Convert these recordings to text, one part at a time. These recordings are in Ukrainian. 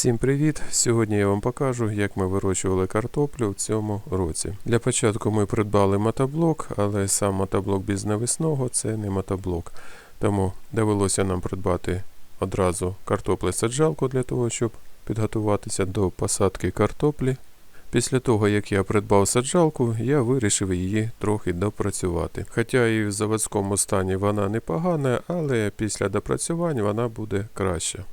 Всім привіт! Сьогодні я вам покажу, як ми вирощували картоплю в цьому році. Для початку ми придбали мотоблок, але сам мотоблок без навісного це не мотоблок. Тому довелося нам придбати одразу картоплесаджалку для того, щоб підготуватися до посадки картоплі. Після того, як я придбав саджалку, я вирішив її трохи допрацювати. Хоча і в заводському стані вона непогана, але після допрацювань вона буде краща.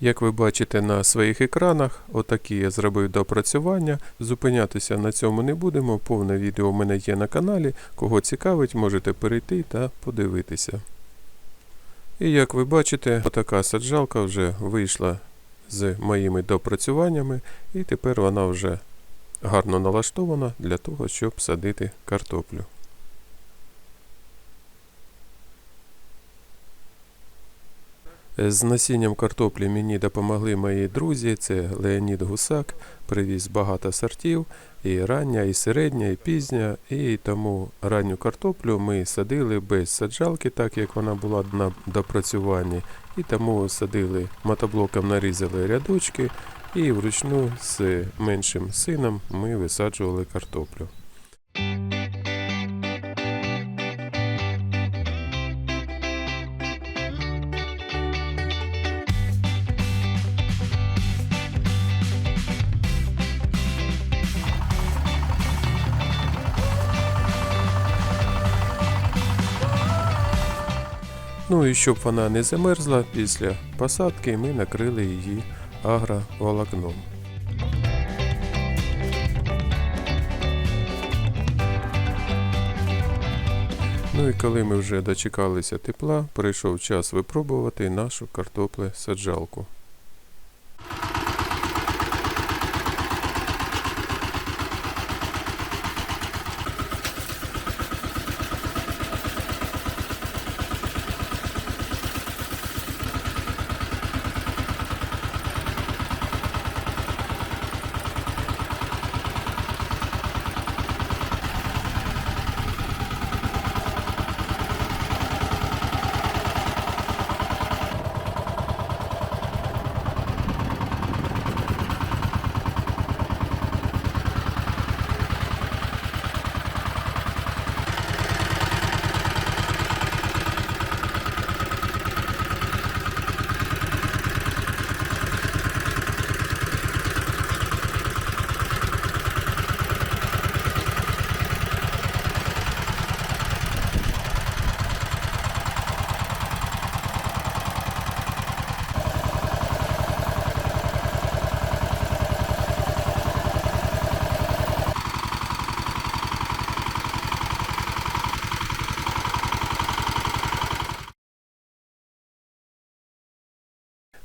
Як ви бачите на своїх екранах, отакі я зробив допрацювання. Зупинятися на цьому не будемо. Повне відео в мене є на каналі. Кого цікавить, можете перейти та подивитися. І як ви бачите, отака саджалка вже вийшла з моїми допрацюваннями, і тепер вона вже гарно налаштована для того, щоб садити картоплю. З насінням картоплі мені допомогли мої друзі. Це Леонід Гусак, привіз багато сортів, і рання, і середня, і пізня. І тому ранню картоплю ми садили без саджалки, так як вона була на допрацюванні. І тому садили мотоблоком, нарізали рядочки, і вручну з меншим сином ми висаджували картоплю. Ну і щоб вона не замерзла після посадки, ми накрили її агроволокном. Ну і коли ми вже дочекалися тепла, прийшов час випробувати нашу картоплесаджалку.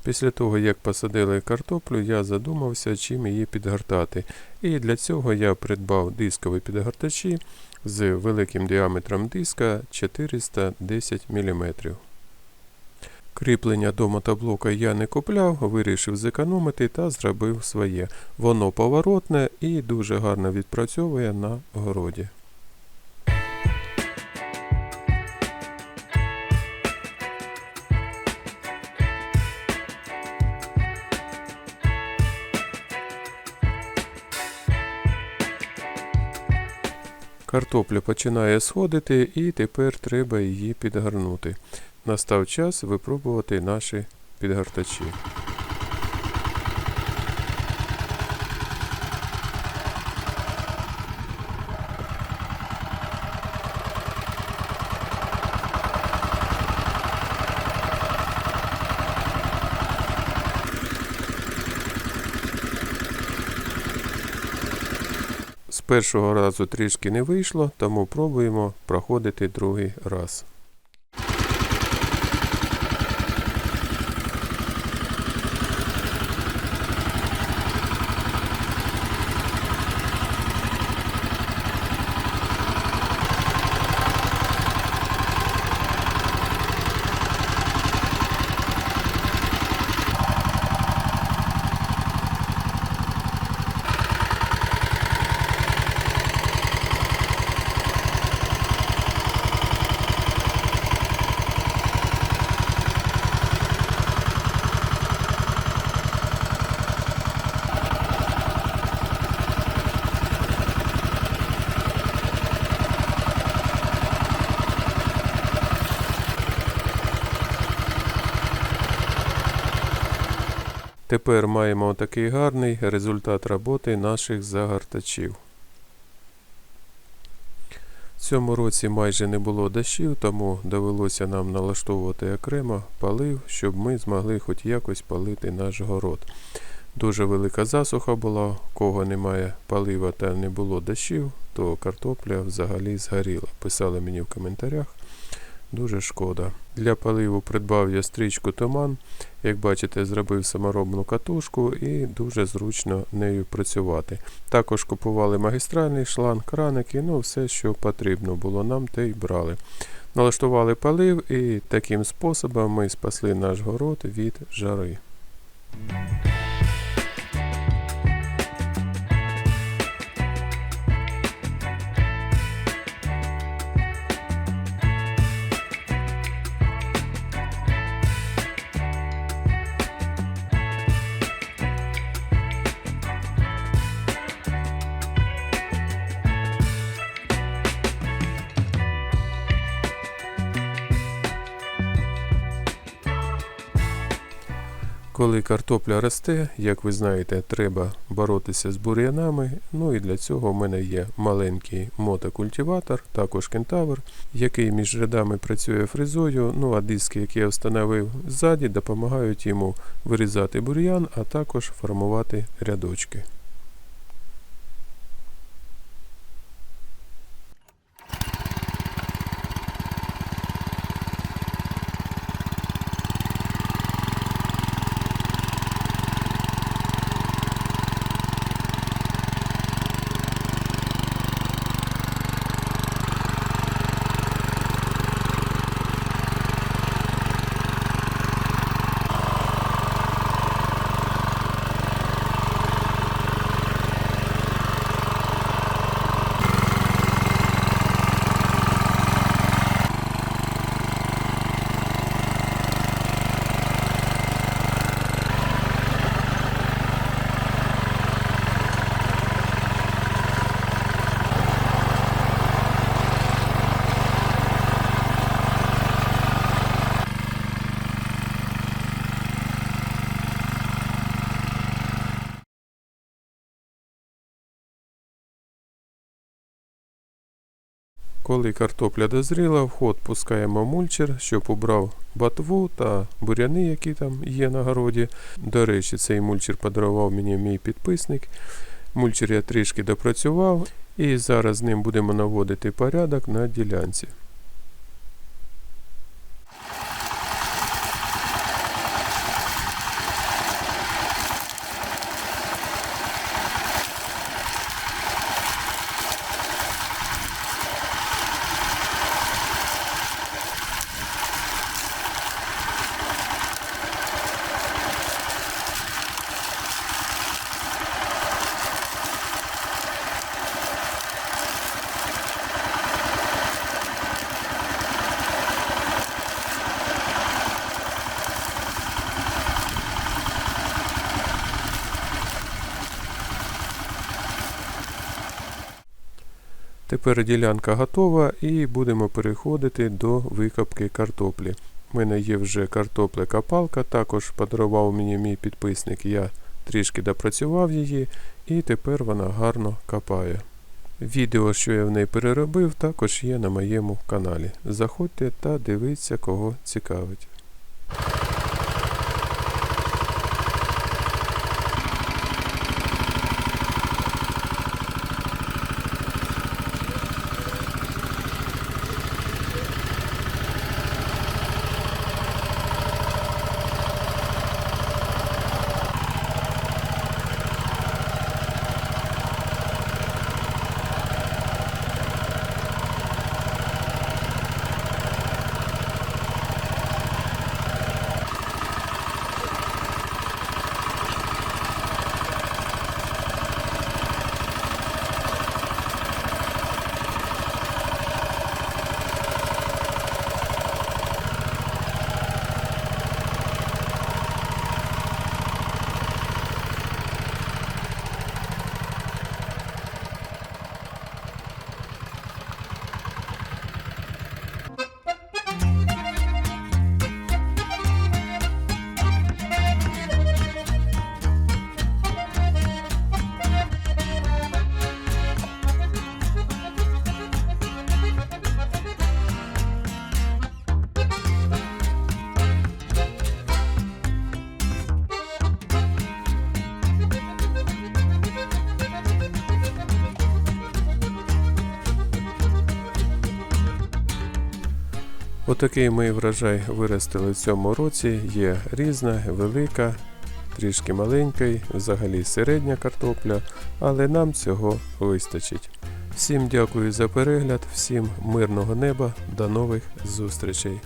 Після того, як посадили картоплю, я задумався, чим її підгортати. І для цього я придбав дискові підгортачі з великим діаметром диска 410 мм. Кріплення до мотоблока я не купляв, вирішив зекономити та зробив своє. Воно поворотне і дуже гарно відпрацьовує на городі. Картопля починає сходити і тепер треба її підгорнути. Настав час випробувати наші підгортачі. Першого разу трішки не вийшло, тому пробуємо проходити другий раз. Тепер маємо такий гарний результат роботи наших загортачів. В цьому році майже не було дощів, тому довелося нам налаштовувати окремо палив, щоб ми змогли хоч якось палити наш город. Дуже велика засуха була, кого немає палива та не було дощів, то картопля взагалі згоріла. Писали мені в коментарях. Дуже шкода. Для паливу придбав я стрічку Томан. Як бачите, зробив саморобну катушку і дуже зручно нею працювати. Також купували магістральний шланг, краники, ну все, що потрібно було нам, те й брали. Налаштували палив і таким способом ми спасли наш город від жари. Коли картопля росте, як ви знаєте, треба боротися з бур'янами. Ну і для цього в мене є маленький мотокультиватор, також кентавр, який між рядами працює фрезою. Ну а диски, які я встановив ззаді, допомагають йому вирізати бур'ян, а також формувати рядочки. Коли картопля дозріла, в ход пускаємо мульчер, щоб убрав ботву та буряни, які там є на городі. До речі, цей мульчер подарував мені мій підписник. Мульчер я трішки допрацював і зараз з ним будемо наводити порядок на ділянці. Тепер ділянка готова і будемо переходити до викопки картоплі. У мене є вже картопля-копалка, також подарував мені мій підписник, я трішки допрацював її і тепер вона гарно копає. Відео, що я в неї переробив, також є на моєму каналі. Заходьте та дивіться, кого цікавить. Отакий ми врожай виростили в цьому році. Є різна, велика, трішки маленький, взагалі середня картопля, але нам цього вистачить. Всім дякую за перегляд, всім мирного неба, до нових зустрічей.